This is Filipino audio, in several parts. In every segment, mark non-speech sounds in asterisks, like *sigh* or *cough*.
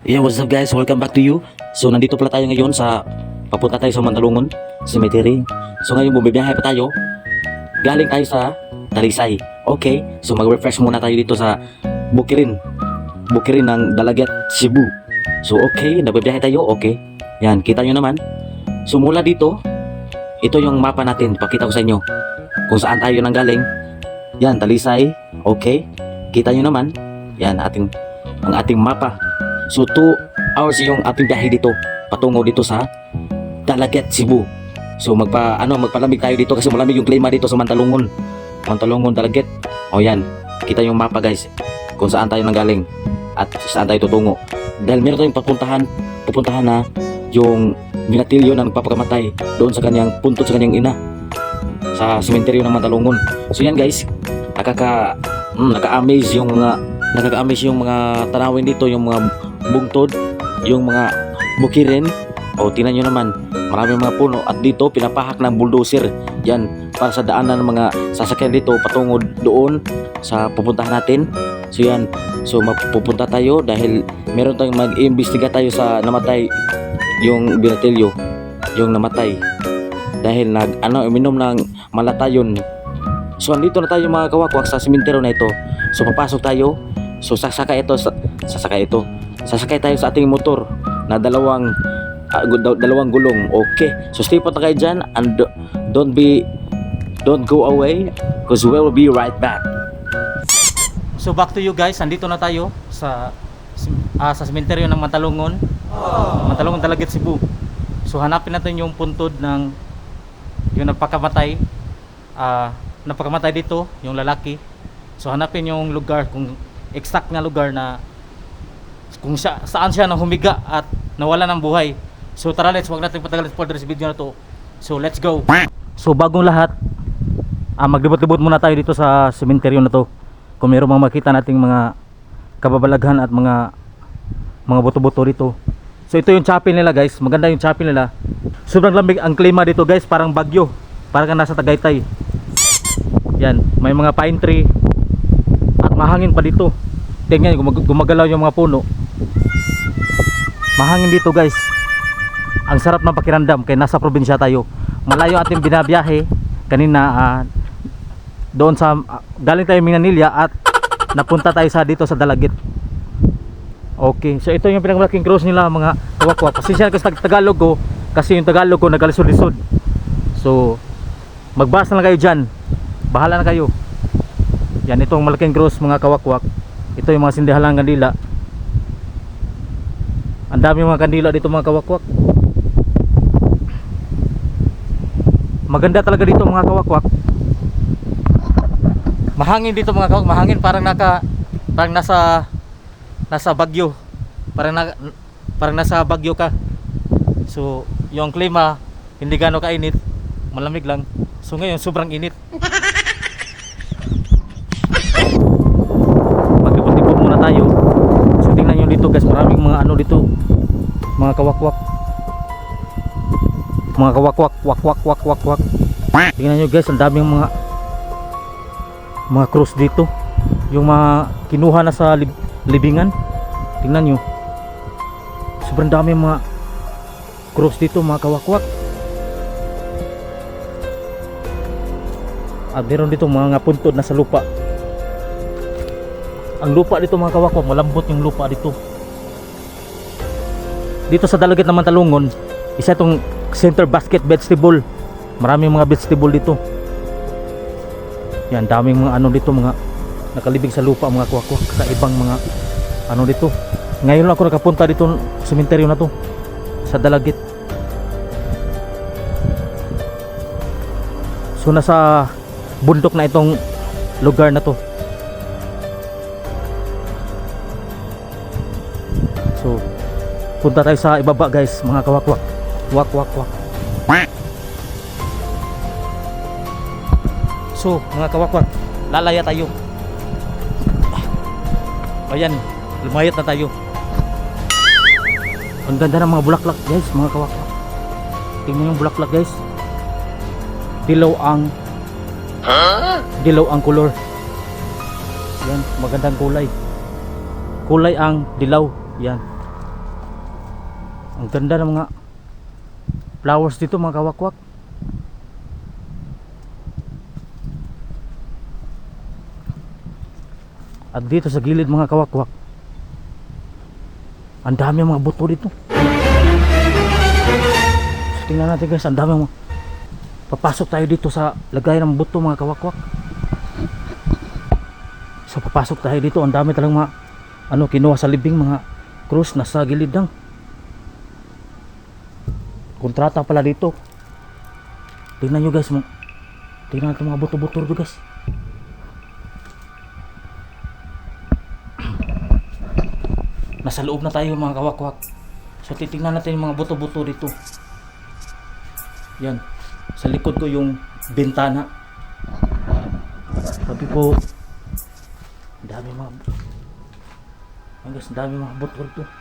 Yeah, what's up guys? Welcome back to you. So, nandito pala tayo ngayon sa papunta tayo sa Mandalungon Cemetery. So, ngayon bumibiyahe pa tayo. Galing tayo sa Talisay. Okay, so mag-refresh muna tayo dito sa Bukirin. Bukirin ng Dalagat, Cebu. So, okay, nabibiyahe tayo. Okay. Yan, kita nyo naman. So, mula dito, ito yung mapa natin. Pakita ko sa inyo kung saan tayo nang galing. Yan, Talisay. Okay. Kita nyo naman. Yan, ating, ang ating mapa. So 2 hours yung ating biyahe dito patungo dito sa Dalaget, Cebu. So magpa ano magpalamig tayo dito kasi malamig yung klima dito sa Mantalungon. Mantalungon, Dalaget. O yan, kita yung mapa guys kung saan tayo nanggaling at saan tayo tutungo. Dahil meron tayong papuntahan, pupuntahan na yung binatilyo na nagpapakamatay doon sa kanyang puntot sa kanyang ina sa sementeryo ng Mantalungon. So yan guys, nakaka mm, naka-amaze yung mga nakaka-amaze yung mga tanawin dito, yung mga bungtod, yung mga bukirin. O tingnan nyo naman, maraming mga puno at dito pinapahak ng bulldozer. Yan, para sa daanan ng mga sasakyan dito patungo doon sa pupuntahan natin. So yan, so mapupunta tayo dahil meron tayong mag-iimbestiga tayo sa namatay yung binatilyo, yung namatay. Dahil nag ano uminom ng malatayon. So andito na tayo mga kawakwak sa simenteryo na ito. So papasok tayo. So sasakay ito sa sasakay ito. Sasakay tayo sa ating motor na dalawang daw- dalawang gulong. Okay. So stay put na kayo dyan and do- don't be don't go away because we will be right back. So back to you guys, andito na tayo sa ah, sa sementeryo ng Matalungon. Matalungon talaga Cebu. So hanapin natin yung puntod ng yung nagpakamatay. Ah, nagpakamatay dito, yung lalaki. So hanapin yung lugar kung exact na lugar na kung siya, saan siya nang humiga at nawala ng buhay. So tara let's wag natin patagalin further sa video na to. So let's go. So bagong lahat, ah, maglibot-libot muna tayo dito sa sementeryo na to. Kung mayroong mga makita nating mga kababalaghan at mga mga buto-buto dito. So ito yung chapel nila guys, maganda yung chapel nila. Sobrang lamig ang klima dito guys, parang bagyo. Parang nasa Tagaytay. Yan, may mga pine tree at mahangin pa dito. Tingnan gumag- gumagalaw yung mga puno. Mahangin dito guys. Ang sarap ng pakiramdam kaya nasa probinsya tayo. Malayo ating binabiyahe kanina ah, doon sa ah, galing tayo Minanilya at napunta tayo sa dito sa Dalagit. Okay, so ito yung pinakamalaking cross nila mga kawakwak. Pasensya na kasi tag- Tagalog ko kasi yung Tagalog ko nagalisod-lisod. So magbasa na kayo dyan. Bahala na kayo. Yan itong malaking cross mga kawakwak. Ito yung mga sindihalang kandila. Ang dami mga kandila dito mga kawakwak. Maganda talaga dito mga kawakwak. Mahangin dito mga kawakwak, mahangin parang naka parang nasa nasa Bagyo. Parang na, parang nasa Bagyo ka. So, yung klima hindi gaano kainit, malamig lang. So ngayon sobrang init. Maglipot-lipot muna tayo. So tingnan nyo dito guys, maraming mga ano dito. Mga kawakwak. Mga kawakwak, wak wak wak wak wak. Tingnan nyo guys, ang daming mga mga cross dito. Yung mga kinuha na sa lib- libingan. Tingnan nyo. Sobrang dami mga cross dito mga kawakwak. At meron dito mga puntod na sa lupa. Ang lupa dito mga kawakwak, malambot yung lupa dito. Dito sa Dalagit naman Talungon, isa itong center basket vegetable. Maraming mga vegetable dito. Yan, daming mga ano dito, mga nakalibig sa lupa mga kawakwak sa ibang mga ano dito. Ngayon ako nakapunta dito sementeryo na to sa Dalagit. So nasa bundok na itong lugar na to. Punta tayo sa ibaba guys, mga kawakwak. Wak wak wak. So, mga kawakwak, lalaya tayo. Ayan, lumayat na tayo. Ang ganda ng mga bulaklak guys, mga kawakwak. Tingnan yung bulaklak guys. Dilaw ang Dilaw ang color. Yan, magandang kulay. Kulay ang dilaw. Yan. Ang ganda ng mga flowers dito mga kawakwak. At dito sa gilid mga kawakwak. Ang dami mga buto dito. So, tingnan natin guys, ang dami mga Papasok tayo dito sa lagay ng buto mga kawakwak. So papasok tayo dito, ang dami talagang mga ano kinuha sa libing mga krus nasa gilid lang. Kontrata pala dito. Tingnan nyo guys, mga, tingnan natin mga buto-buto dito guys. *clears throat* Nasa loob na tayo mga kawakwak. So titingnan natin yung mga buto-buto dito. Yan. Sa likod ko yung bintana. Sabi ko, dami mga ang guys, dami mga buto dito.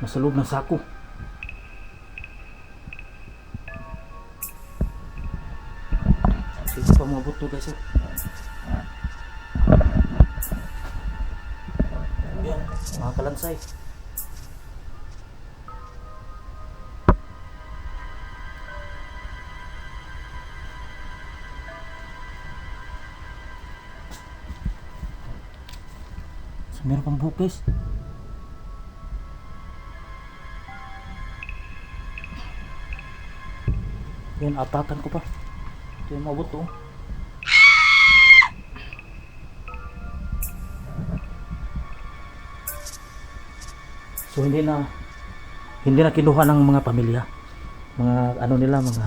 Nasa loob ng sako. Sige pa mga buto guys. Oh. Yan, mga kalansay. So, meron pang bukis. Yan, atakan ko pa. Ito yung mabot oh. So hindi na hindi na kinuha ng mga pamilya. Mga ano nila, mga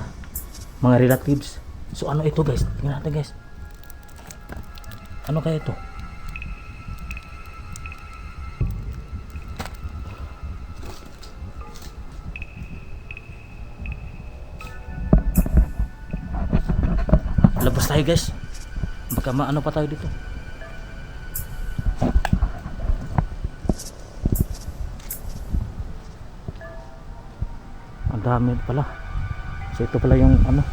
mga relatives. So ano ito guys? Tingnan natin guys. Ano kaya ito? Tayo guys. Baka maano pa tayo dito. Ang dami pala. So ito pala yung ano.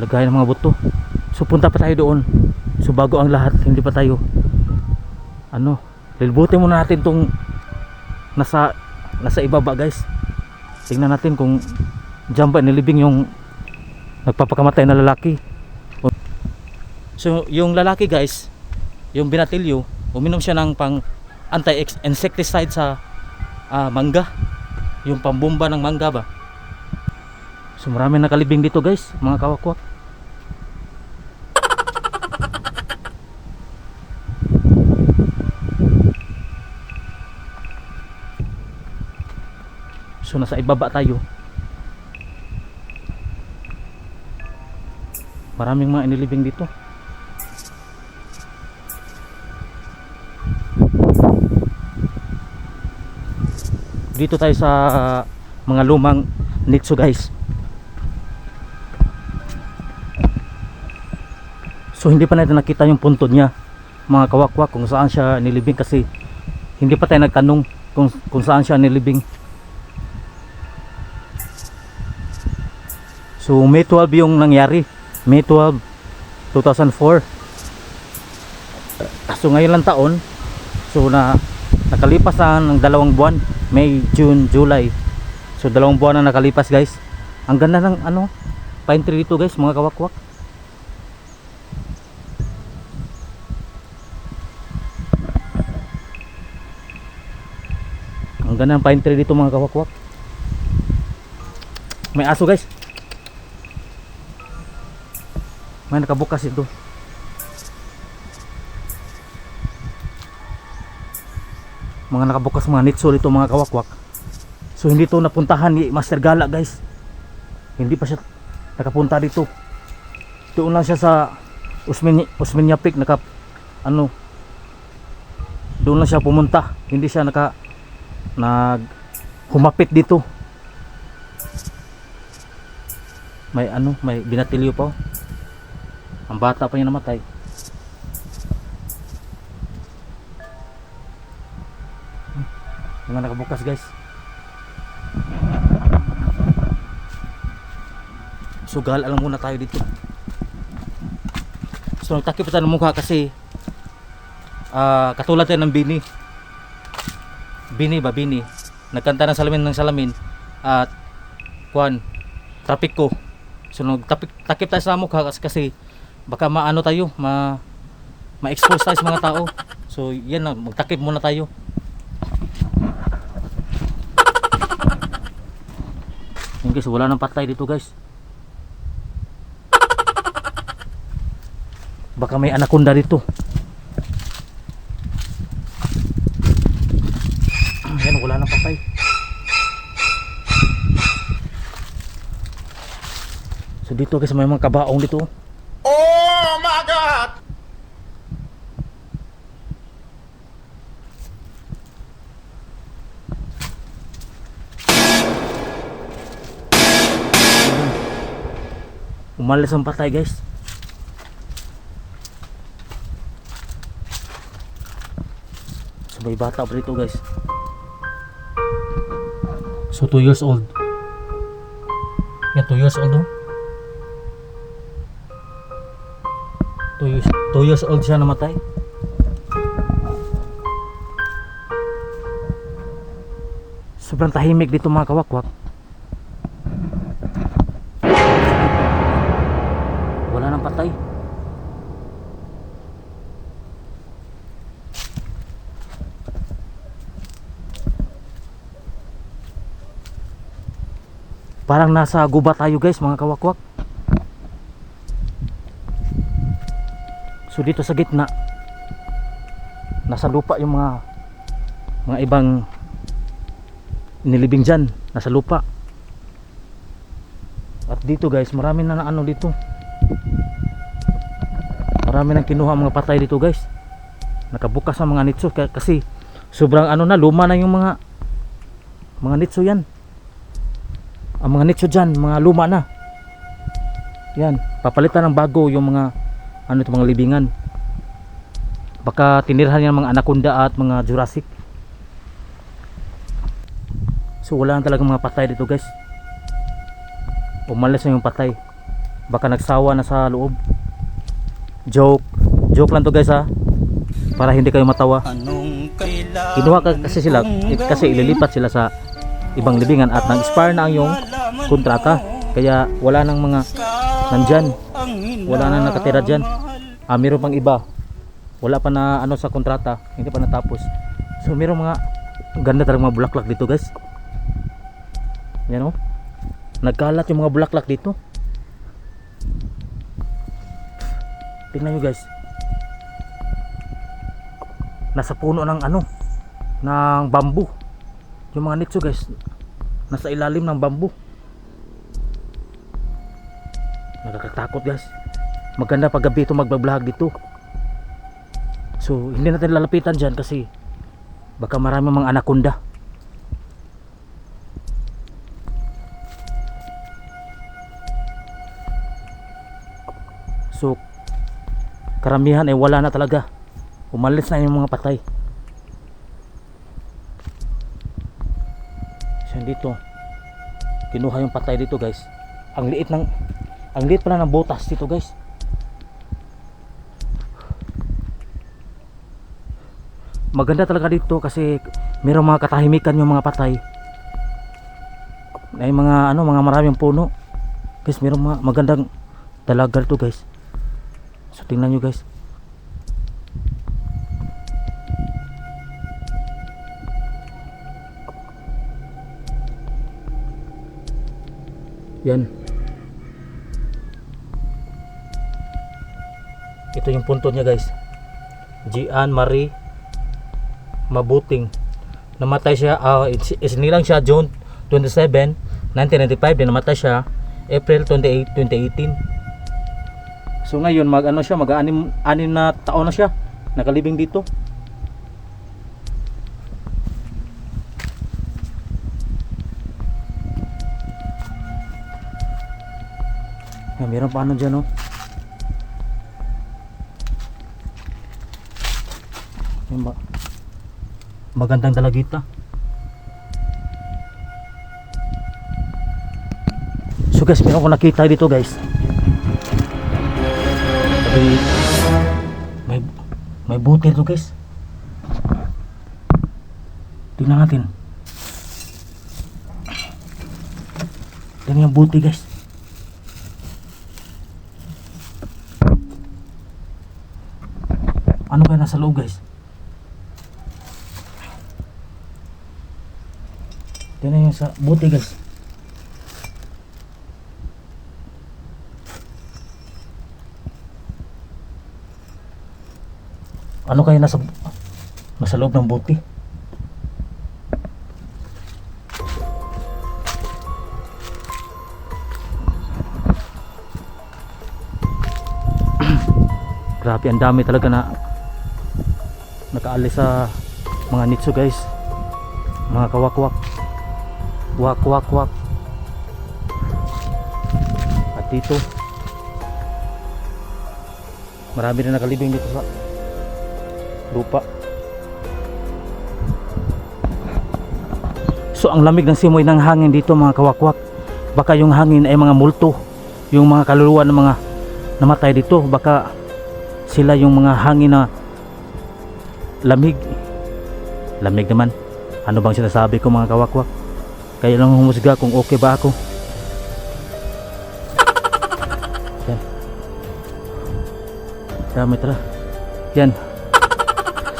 Lagay ng mga buto. So punta pa tayo doon. So bago ang lahat, hindi pa tayo ano, lilbutin muna natin tong nasa nasa ibaba guys. Tingnan natin kung diyan ba nilibing yung nagpapakamatay na lalaki. So yung lalaki guys, yung binatilyo, uminom siya ng pang anti-insecticide sa ah, mangga. Yung pambomba ng mangga ba. So marami nakalibing dito guys, mga kawakwak. So nasa ibaba tayo. Maraming mga inilibing dito. Dito tayo sa mga lumang nitso guys. So hindi pa natin nakita yung puntod niya mga kawakwak kung saan siya nilibing kasi hindi pa tayo nagtanong kung, kung saan siya nilibing. So May 12 yung nangyari. May 12, 2004. So ngayon lang taon. So na nakalipas na ng dalawang buwan. May, June, July. So dalawang buwan na nakalipas guys. Ang ganda ng ano, pine tree dito guys, mga kawakwak. Ang ganda ng pine tree dito mga kawakwak. May aso guys. May nakabukas ito. Mga nakabukas mga nitso dito mga kawakwak. So hindi to napuntahan ni Master Gala guys. Hindi pa siya nakapunta dito. Doon lang siya sa Usmin Usminya Peak naka ano doon lang siya pumunta. Hindi siya naka nag humapit dito. May ano, may binatilyo pa. oh. Ang bata pa yung namatay. Hmm, Mga nakabukas guys. Sugal, alam muna tayo dito. So nagtakip tayo ng mukha kasi Ah, katulad tayo ng Bini. Bini ba Bini? Nagkanta ng salamin ng salamin at kuan traffic ko. So nagtapik takip tayo sa mukha kasi, kasi baka maano tayo, ma ma-expose tayo sa mga tao. So yan na, magtakip muna tayo. Yan guys, wala nang patay dito guys. Baka may anaconda dito. Yan, wala nang patay. So dito guys, may mga kabaong dito. Umalis ang patay guys. So may bata pa dito guys. So 2 years old. Yan 2 years old oh. 2 years, 2 years old siya namatay. Sobrang tahimik dito mga kawakwak. Parang nasa guba tayo guys mga kawakwak. So dito sa gitna nasa lupa yung mga mga ibang nilibing dyan nasa lupa. At dito guys marami na na ano dito. Marami nang kinuha mga patay dito guys. Nakabukas ang mga nitso kasi sobrang ano na luma na yung mga mga nitso yan ang mga nitso dyan mga luma na. Yan papalitan ng bago yung mga ano ito mga libingan. Baka tinirhan yan mga anaconda at mga jurassic. So wala na talaga mga patay dito guys. Umalis na yung patay. Baka nagsawa na sa loob. Joke. Joke lang to guys ha? Para hindi kayo matawa. Kinuha ka kasi sila kasi ililipat sila sa ibang libingan at nag-expire na ang yung kontrata. Kaya wala nang mga nandyan. Wala nang nakatira dyan. Ah meron pang iba. Wala pa na ano sa kontrata. Hindi pa natapos. So meron mga ganda talaga mga bulaklak dito guys. Yan o nagkalat yung mga bulaklak dito. Tingnan nyo guys. Nasa puno ng ano? Ng bamboo yung mga nitso guys nasa ilalim ng bamboo. Nakakatakot guys. Maganda pag gabi ito magbablog dito. So hindi natin lalapitan dyan kasi baka marami mga anaconda so karamihan ay wala na talaga. Umalis na yung mga patay so dito. Kinuha yung patay dito guys. Ang liit ng ang liit pala ng botas dito guys. Maganda talaga dito kasi mayroong mga katahimikan yung mga patay. May mga ano mga maraming puno. Guys mayroong mga magandang dalaga dito guys. So tingnan nyo guys yan. Ito yung punto niya guys. Gian Marie Mabuting. Namatay siya uh, isinilang siya June 27 1995 din namatay siya. April 28 2018 so ngayon mag ano siya mag anim, anim na taon na siya. Nakalibing dito meron pa ano dyan oh. Yan ba? Magandang dalagita. So guys, meron ko nakita dito guys. Sabi, may may butil to guys. Tingnan natin. Tingnan yung buti guys. Ano kaya nasa loob guys? Tingnan yung sa buti guys. Ano kaya nasa nasa loob ng buti? *clears throat* Grabe, ang dami talaga na nakaalis sa mga nitso guys. Mga kawakwak. Wak wak wak. At dito marami rin nakalibing dito sa lupa. So ang lamig ng simoy ng hangin dito mga kawakwak. Baka yung hangin ay mga multo. Yung mga kaluluwa ng mga namatay dito. Baka sila yung mga hangin na lamig. Lamig naman. Ano bang sinasabi ko mga kawakwak? Kayo lang humusga kung okay ba ako. Yan. Dami tara. Yan.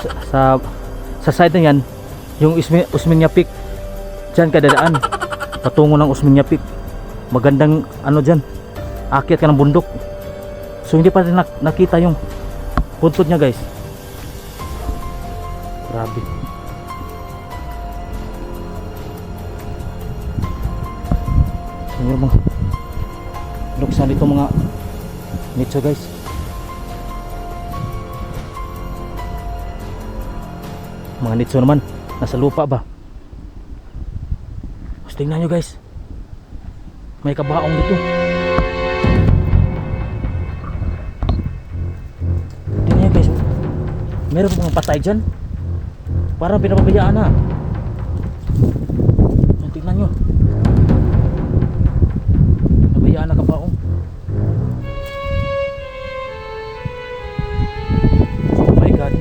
Sa, sa, sa side na yan, yung Usmi, Usminya Peak. Diyan ka dadaan. Patungo ng Usminya Peak. Magandang ano dyan. Akyat ka ng bundok. So hindi pa rin nak- nakita yung puntod niya guys. Grabe. Siguro mga luksan dito mga nitso guys. Mga nitso naman nasa lupa ba? Mas tingnan nyo guys. May kabaong dito. Tingnan nyo guys. Meron mga patay dyan. Parang pinapabayaan na. Yan, Tingnan nyo. Nabayaan na kabaong. Oh my god.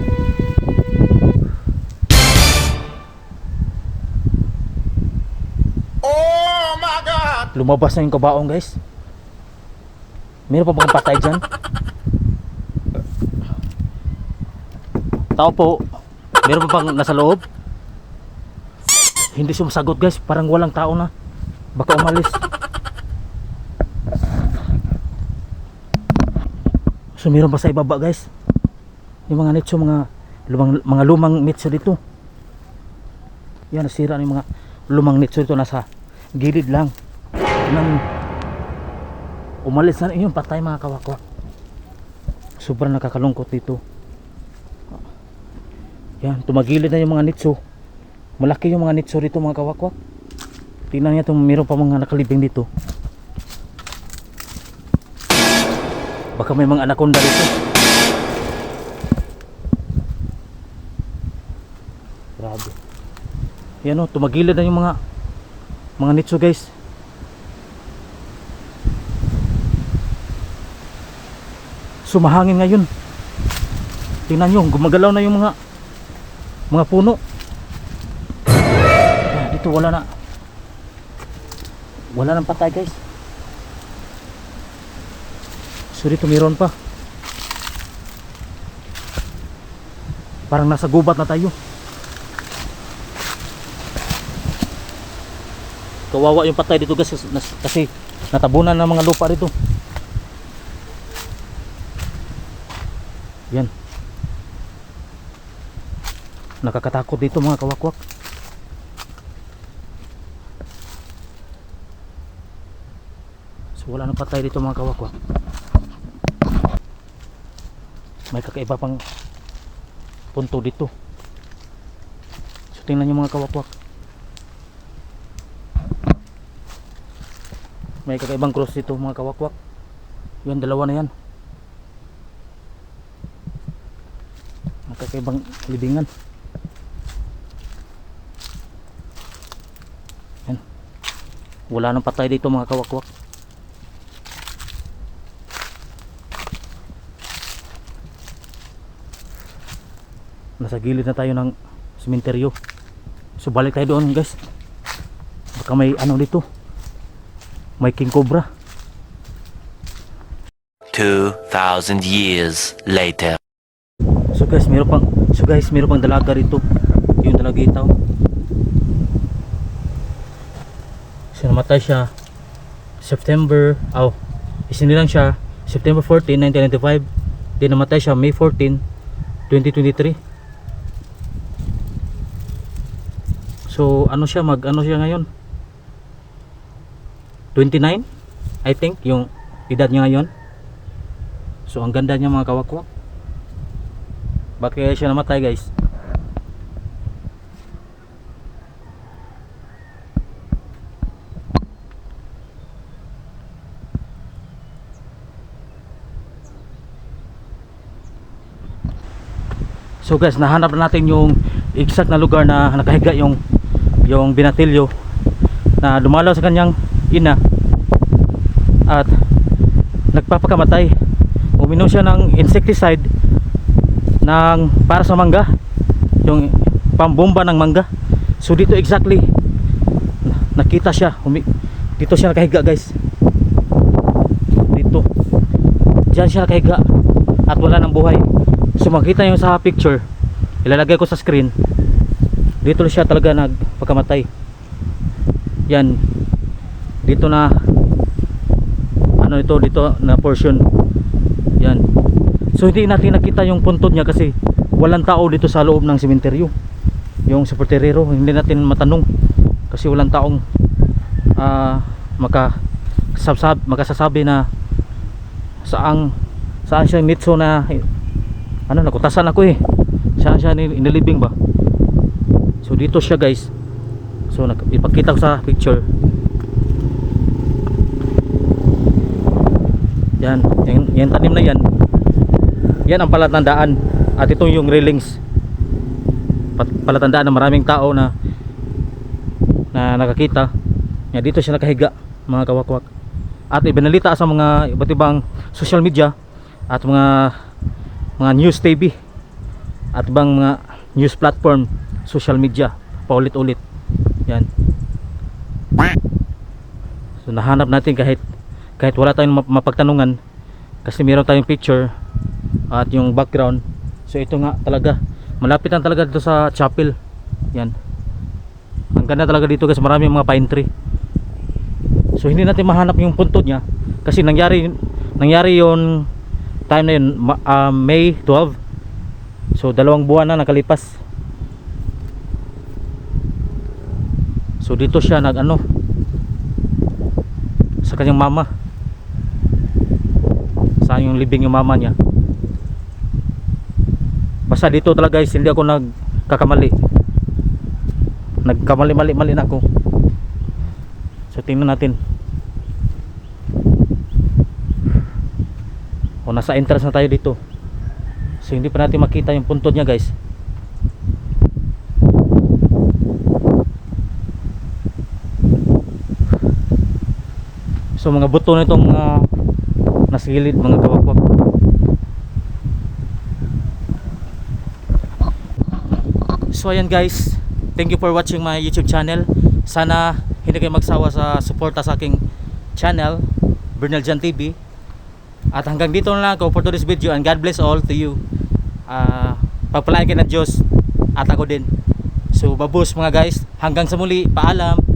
Oh my God! Lumabas na yung kabaong guys. Meron pa bang patay dyan? Tao po. Meron pa bang nasa loob? Hindi sumasagot guys. Parang walang tao na. Baka umalis. So meron pa sa ibaba guys. Yung mga nitso, mga lumang, mga lumang nitso dito. Yan, nasira na yung mga lumang nitso dito. Nasa gilid lang. Nang umalis na yung patay mga kawakwak. Sobrang nakakalungkot dito. Yan, tumagilid na yung mga nitso. Malaki yung mga nitso dito mga kawakwak. Tingnan niya itong meron pa mga nakalibing dito. Baka may mga anaconda dito. Grabe. Yan o, tumagilid na yung mga mga nitso guys. Sumahangin ngayon. Tingnan nyo, gumagalaw na yung mga mga puno. Ah, dito wala na. Wala nang patay guys. So dito meron pa. Parang nasa gubat na tayo. Kawawa yung patay dito guys kasi, kasi natabunan ng mga lupa dito. Yan. Nakakatakot dito mga kawakwak. So wala nang patay dito mga kawakwak. May kakaiba pang punto dito. So tingnan nyo mga kawakwak. May kakaibang cross dito mga kawakwak. Yan dalawa na yan. Kakaibang libingan. Yan. Wala nang patay dito mga kawakwak. Nasa gilid na tayo ng sementeryo. So balik tayo doon guys. Baka may ano dito. May king cobra. 2,000 years later. So guys, meron pang so guys, meron pang dalaga rito. Yung dalaga So namatay siya September, oh, isinilang siya September 14, 1995. Di namatay siya May 14, 2023. So ano siya mag ano siya ngayon? 29 I think yung edad niya ngayon. So ang ganda niya mga kawakwak. Bakit siya namatay guys? So guys, nahanap na natin yung exact na lugar na nakahiga yung yung binatilyo na dumalaw sa kanyang ina at nagpapakamatay. Uminom siya ng insecticide ng para sa mangga yung pambomba ng mangga. So dito exactly na- nakita siya dito siya nakahiga guys. Dito. Dyan siya nakahiga at wala ng buhay so makita nyo sa picture ilalagay ko sa screen. Dito siya talaga nagpagkamatay. Yan. Dito na ano ito dito na portion. Yan. So hindi natin nakita yung puntod niya kasi walang tao dito sa loob ng sementeryo. Yung sementerero hindi natin matanong kasi walang taong ah maka sabsab, makasasabi na saang saan siya nitso na ano nakutasan ako eh. Siya ni- inilibing ba? So dito siya guys. So ipakita ko sa picture. Yan, yan, yan tanim na yan yan ang palatandaan at ito yung railings palatandaan ng maraming tao na na nakakita yan, dito siya nakahiga mga kawakwak at ibinalita sa mga iba't ibang social media at mga mga news TV at ibang mga news platform social media paulit-ulit. Yan. So nahanap natin kahit kahit wala tayong map- mapagtanungan kasi meron tayong picture at yung background. So ito nga talaga. Malapit lang talaga dito sa chapel. Yan. Ang ganda talaga dito guys marami mga pine tree. So hindi natin mahanap yung puntod niya kasi nangyari nangyari yon time na yun ah, May 12 so dalawang buwan na nakalipas. So dito siya nag ano sa kanyang mama. Saan yung libing yung mama niya? Basta dito talaga guys hindi ako nagkakamali. Nagkamali mali mali na ako. So tingnan natin o nasa entrance na tayo dito so hindi pa natin makita yung puntod niya guys so mga buto nitong mga nasa gilid mga kawakwak So ayan guys, thank you for watching my YouTube channel. Sana hindi kayo magsawa sa suporta sa aking channel, Bernal Jan TV. At hanggang dito na lang ako for today's video and God bless all to you. Ah, pagpalain kayo ng Diyos at ako din. So babos mga guys, hanggang sa muli, paalam.